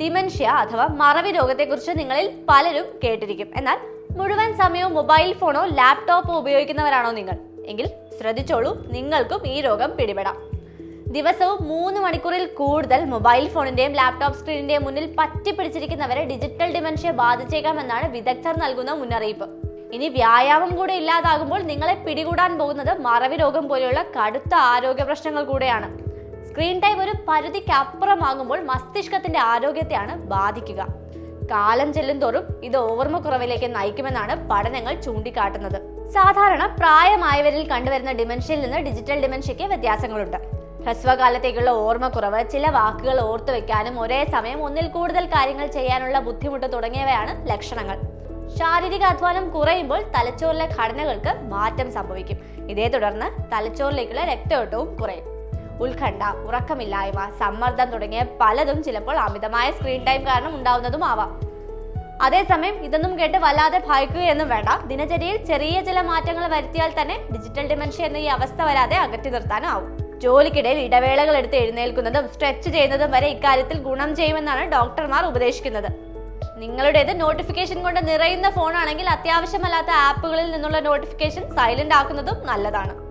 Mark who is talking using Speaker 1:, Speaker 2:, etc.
Speaker 1: Dementia അഥവാ മറവി രോഗത്തെക്കുറിച്ച് നിങ്ങളിൽ പലരും കേട്ടിരിക്കും. എന്നാൽ മുഴുവൻ സമയവും മൊബൈൽ ഫോണോ ലാപ്ടോപ്പോ ഉപയോഗിക്കുന്നവരാണോ നിങ്ങൾ? എങ്കിൽ ശ്രദ്ധിച്ചോളൂ നിങ്ങൾക്കും ഈ രോഗം പിടിപെടാം. ദിവസവും മൂന്ന് മണിക്കൂറിൽ കൂടുതൽ മൊബൈൽ ഫോണിന്റെയും ലാപ്ടോപ്പ് സ്ക്രീനിന്റെയും മുന്നിൽ പറ്റിപ്പിടിച്ചിരിക്കുന്നവരെ ഡിജിറ്റൽ ഡിമെൻഷ്യ ബാധിച്ചേക്കാമെന്നാണ് വിദഗ്ധർ നൽകുന്ന മുന്നറിയിപ്പ്. ഇനി വ്യായാമം കൂടെ ഇല്ലാതാകുമ്പോൾ നിങ്ങളെ പിടികൂടാൻ പോകുന്നത് മറവി രോഗം പോലെയുള്ള കടുത്ത ആരോഗ്യ പ്രശ്നങ്ങൾ കൂടെയാണ്. സ്ക്രീൻ ടൈം ഒരു പരിധിക്കപ്പുറമാകുമ്പോൾ മസ്തിഷ്കത്തിന്റെ ആരോഗ്യത്തെയാണ് ബാധിക്കുക. കാലം ചെല്ലും തോറും ഇത് ഓർമ്മക്കുറവിലേക്ക് നയിക്കുമെന്നാണ് പഠനങ്ങൾ ചൂണ്ടിക്കാട്ടുന്നത്. സാധാരണ പ്രായമായവരിൽ കണ്ടുവരുന്ന ഡിമെൻഷ്യയിൽ നിന്ന് ഡിജിറ്റൽ ഡിമെൻഷ്യയ്ക്ക് വ്യത്യാസങ്ങളുണ്ട്. ഹ്രസ്വകാലത്തേക്കുള്ള ഓർമ്മക്കുറവ് ചില വാക്കുകൾ ഓർത്തു വെക്കാനും ഒരേ സമയം ഒന്നിൽ കൂടുതൽ കാര്യങ്ങൾ ചെയ്യാനുള്ള ബുദ്ധിമുട്ട് തുടങ്ങിയവയാണ് ലക്ഷണങ്ങൾ. ശാരീരിക അധ്വാനം കുറയുമ്പോൾ തലച്ചോറിലെ ഘടനകൾക്ക് മാറ്റം സംഭവിക്കും. ഇതേ തുടർന്ന് തലച്ചോറിലേക്കുള്ള രക്തയോട്ടവും കുറയും. ഉത്കണ്ഠ ഉറക്കമില്ലായ്മ സമ്മർദ്ദം തുടങ്ങിയ പലതും ചിലപ്പോൾ അമിതമായ സ്ക്രീൻ ടൈം കാരണം ഉണ്ടാവുന്നതുമാവാം. അതേസമയം ഇതൊന്നും കേട്ട് വല്ലാതെ ഭയക്കുകയൊന്നും വേണ്ട. ദിനചര്യയിൽ ചെറിയ ചില മാറ്റങ്ങൾ വരുത്തിയാൽ തന്നെ ഡിജിറ്റൽ ഡിമെൻഷ്യ എന്ന ഈ അവസ്ഥ വരാതെ അകറ്റി നിർത്താനാവും ജോലിക്കിടയിൽ ഇടവേളകൾ എടുത്ത് എഴുന്നേൽക്കുന്നതും സ്ട്രെച്ച് ചെയ്യുന്നതും വരെ ഇക്കാര്യത്തിൽ ഗുണം ചെയ്യുമെന്നാണ് ഡോക്ടർമാർ ഉപദേശിക്കുന്നത്. നിങ്ങളുടേത് നോട്ടിഫിക്കേഷൻ കൊണ്ട് നിറയുന്ന ഫോണാണെങ്കിൽ അത്യാവശ്യമല്ലാത്ത ആപ്പുകളിൽ നിന്നുള്ള നോട്ടിഫിക്കേഷൻ സൈലന്റ് ആക്കുന്നതും നല്ലതാണ്.